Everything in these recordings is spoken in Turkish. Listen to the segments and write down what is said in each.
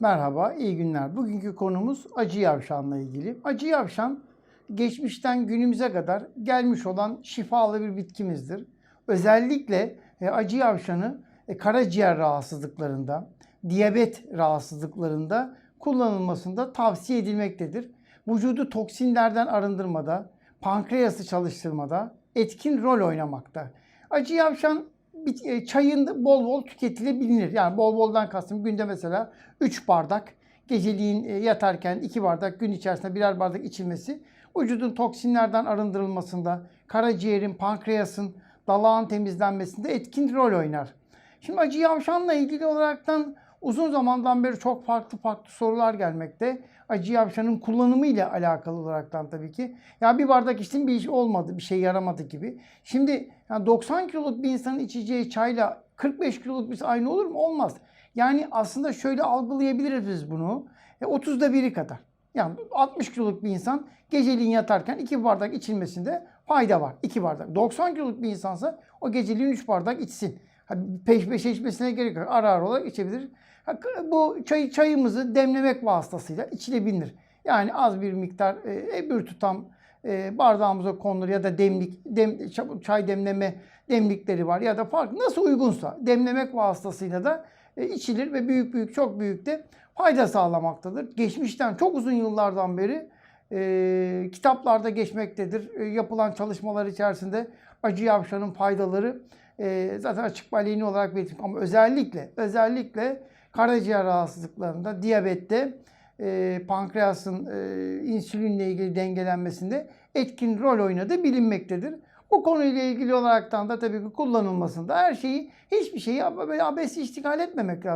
Merhaba, iyi günler. Bugünkü konumuz acı yavşanla ilgili. Acı yavşan geçmişten günümüze kadar gelmiş olan şifalı bir bitkimizdir. Özellikle e, acı yavşanı e, karaciğer rahatsızlıklarında, diyabet rahatsızlıklarında kullanılmasında tavsiye edilmektedir. Vücudu toksinlerden arındırmada, pankreası çalıştırmada etkin rol oynamakta. Acı yavşan çayın bol bol tüketilebilir. Yani bol boldan kastım günde mesela 3 bardak, geceliğin e, yatarken 2 bardak, gün içerisinde birer bardak içilmesi vücudun toksinlerden arındırılmasında, karaciğerin, pankreasın, dalağın temizlenmesinde etkin rol oynar. Şimdi acı yavşanla ilgili olaraktan uzun zamandan beri çok farklı farklı sorular gelmekte. Acı yavşanın kullanımı ile alakalı olaraktan tabii ki. Ya bir bardak içtim bir iş olmadı, bir şey yaramadı gibi. Şimdi yani 90 kiloluk bir insanın içeceği çayla 45 kiloluk bir aynı olur mu? Olmaz. Yani aslında şöyle algılayabiliriz biz bunu. E, 30'da biri kadar. Yani 60 kiloluk bir insan geceliğin yatarken 2 bardak içilmesinde fayda var. 2 bardak. 90 kiloluk bir insansa o geceliğin 3 bardak içsin. Peş peşe içmesine gerek yok. Ara ara olarak içebilir. Bu çay, çayımızı demlemek vasıtasıyla içilebilir. Yani az bir miktar e, bir tutam e, bardağımıza konulur ya da demlik dem, ça- çay demleme demlikleri var ya da farklı nasıl uygunsa demlemek vasıtasıyla da e, içilir ve büyük büyük çok büyük de fayda sağlamaktadır. Geçmişten çok uzun yıllardan beri e, kitaplarda geçmektedir. E, yapılan çalışmalar içerisinde acı yavşanın faydaları e, zaten açık balini olarak belirtilmiş. Ama özellikle özellikle karaciğer rahatsızlıklarında, diyabette, e, pankreasın e, insülinle ilgili dengelenmesinde etkin rol oynadığı bilinmektedir. Bu konuyla ilgili olaraktan da tabii ki kullanılmasında her şeyi, hiçbir şeyi böyle abesi iştigal etmemek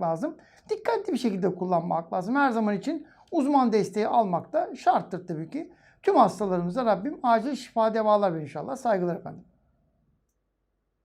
lazım. Dikkatli bir şekilde kullanmak lazım. Her zaman için uzman desteği almak da şarttır tabii ki. Tüm hastalarımıza Rabbim acil şifa devalar ver inşallah. Saygılar efendim.